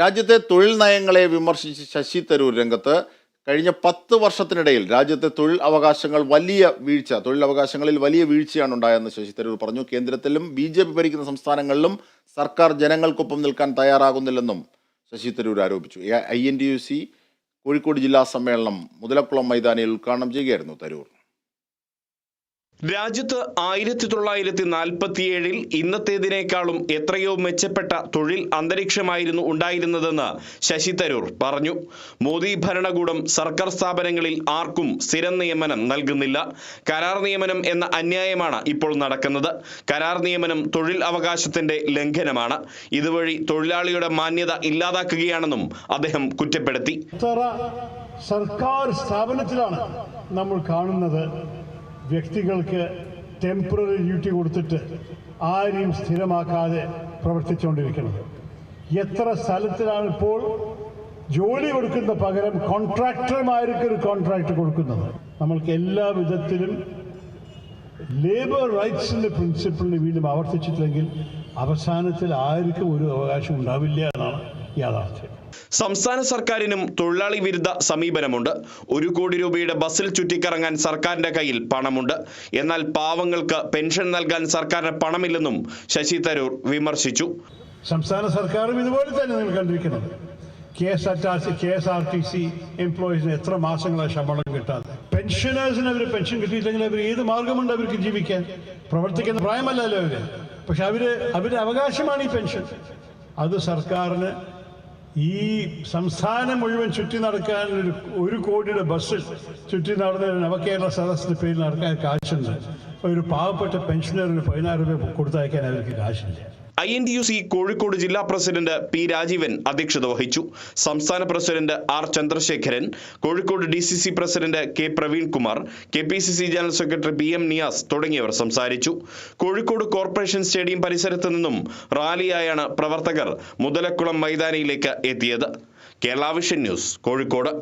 രാജ്യത്തെ തൊഴിൽ നയങ്ങളെ വിമർശിച്ച് ശശി തരൂർ രംഗത്ത് കഴിഞ്ഞ പത്ത് വർഷത്തിനിടയിൽ രാജ്യത്തെ തൊഴിൽ അവകാശങ്ങൾ വലിയ വീഴ്ച തൊഴിൽ അവകാശങ്ങളിൽ വലിയ വീഴ്ചയാണ് ഉണ്ടായെന്ന് ശശി തരൂർ പറഞ്ഞു. കേന്ദ്രത്തിലും ബി ജെ പി ഭരിക്കുന്ന സംസ്ഥാനങ്ങളിലും സർക്കാർ ജനങ്ങൾക്കൊപ്പം നിൽക്കാൻ തയ്യാറാകുന്നില്ലെന്നും ശശി തരൂർ ആരോപിച്ചു. I N U C Kozhikode ജില്ലാ സമ്മേളനം മുതലക്കുളം മൈതാനിയിൽ ഉദ്ഘാടനം ചെയ്യുകയായിരുന്നു തരൂർ. രാജ്യത്ത് ആയിരത്തി തൊള്ളായിരത്തി നാൽപ്പത്തിയേഴിൽ ഇന്നത്തേതിനേക്കാളും എത്രയോ മെച്ചപ്പെട്ട തൊഴിൽ അന്തരീക്ഷമായിരുന്നു ഉണ്ടായിരുന്നതെന്ന് ശശി തരൂർ പറഞ്ഞു. മോദി ഭരണകൂടം സർക്കാർ സ്ഥാപനങ്ങളിൽ ആർക്കും സ്ഥിരം നിയമനം നൽകുന്നില്ല. കരാർ നിയമനം എന്ന അന്യായമാണ് ഇപ്പോൾ നടക്കുന്നത്. കരാർ നിയമനം തൊഴിൽ അവകാശത്തിന്റെ ലംഘനമാണ്. ഇതുവഴി തൊഴിലാളിയുടെ മാന്യത ഇല്ലാതാക്കുകയാണെന്നും അദ്ദേഹം കുറ്റപ്പെടുത്തി. സർക്കാർ സ്ഥാപനത്തിലാണ് നമ്മൾ കാണുന്നത്? വ്യക്തികൾക്ക് ടെമ്പററി ഡ്യൂട്ടി കൊടുത്തിട്ട് ആരെയും സ്ഥിരമാക്കാതെ പ്രവർത്തിച്ചുകൊണ്ടിരിക്കുന്നത്. എത്ര സ്ഥലത്തിലാണ് ഇപ്പോൾ ജോലി കൊടുക്കുന്ന പകരം കോൺട്രാക്ടർമാർക്ക് ഒരു കോൺട്രാക്ട് കൊടുക്കുന്നത്? നമ്മൾക്ക് എല്ലാ വിധത്തിലും ലേബർ റൈറ്റ്സിന്റെ പ്രിൻസിപ്പിളിന് വീണ്ടും ആവർത്തിച്ചിട്ടില്ലെങ്കിൽ അവസാനത്തിൽ ആർക്കും ഒരു അവകാശം ഉണ്ടാവില്ല എന്നാണ് യാഥാർത്ഥ്യം. സംസ്ഥാന സർക്കാരിനും തൊഴിലാളി വിരുദ്ധ സമീപനമുണ്ട്. ഒരു കോടി രൂപയുടെ ബസ്സിൽ ചുറ്റിക്കറങ്ങാൻ സർക്കാരിന്റെ കയ്യിൽ പണമുണ്ട്. എന്നാൽ പാവങ്ങൾക്ക് പെൻഷൻ നൽകാൻ സർക്കാരിന് പണമില്ലെന്നും ശശി തരൂർ വിമർശിച്ചു. സംസ്ഥാന സർക്കാരും ഇതുപോലെ തന്നെ നിങ്ങൾ കണ്ടിരിക്കുന്നത് K S R T K S R T C എംപ്ലോയീസിന് എത്ര മാസങ്ങളാണ് ശമ്പളം കിട്ടാതെ. പെൻഷനേഴ്സിന് അവർ പെൻഷൻ കിട്ടിയില്ലെങ്കിൽ അവർ ഏത് മാർഗമുണ്ട് അവർക്ക് ജീവിക്കാൻ? പ്രവർത്തിക്കുന്ന പ്രായമല്ലല്ലോ അവർ. പക്ഷെ അവർ അവരുടെ അവകാശമാണ് ഈ പെൻഷൻ അത് സർക്കാരിന് ഈ സംസ്ഥാനം മുഴുവൻ ചുറ്റി നടക്കാൻ ഒരു ഒരു കോടിയുടെ ബസ്സിൽ ചുറ്റി നടന്ന നവകേരള സദസ്സിന്റെ പേരിൽ നടക്കാൻ കാശുണ്ട്. ഒരു പാവപ്പെട്ട പെൻഷനറിന് പതിനായിരം രൂപ കൊടുത്തയക്കാൻ അവർക്ക് കാശില്ല. I N D U C Kozhikode ജില്ലാ പ്രസിഡന്റ് പി രാജീവൻ അധ്യക്ഷത വഹിച്ചു. സംസ്ഥാന president R Chandrasekharan Kozhikode D C C president K Praveenkumar K P C C general secretary P M Niyas തുടങ്ങിയവർ സംസാരിച്ചു. കോഴിക്കോട് കോർപ്പറേഷൻ സ്റ്റേഡിയം പരിസരത്ത് നിന്നും റാലിയായാണ് പ്രവർത്തകർ മുതലക്കുളം മൈതാനിയിലേക്ക് എത്തിയത്. കേരളാവിഷൻ ന്യൂസ് കോഴിക്കോട്.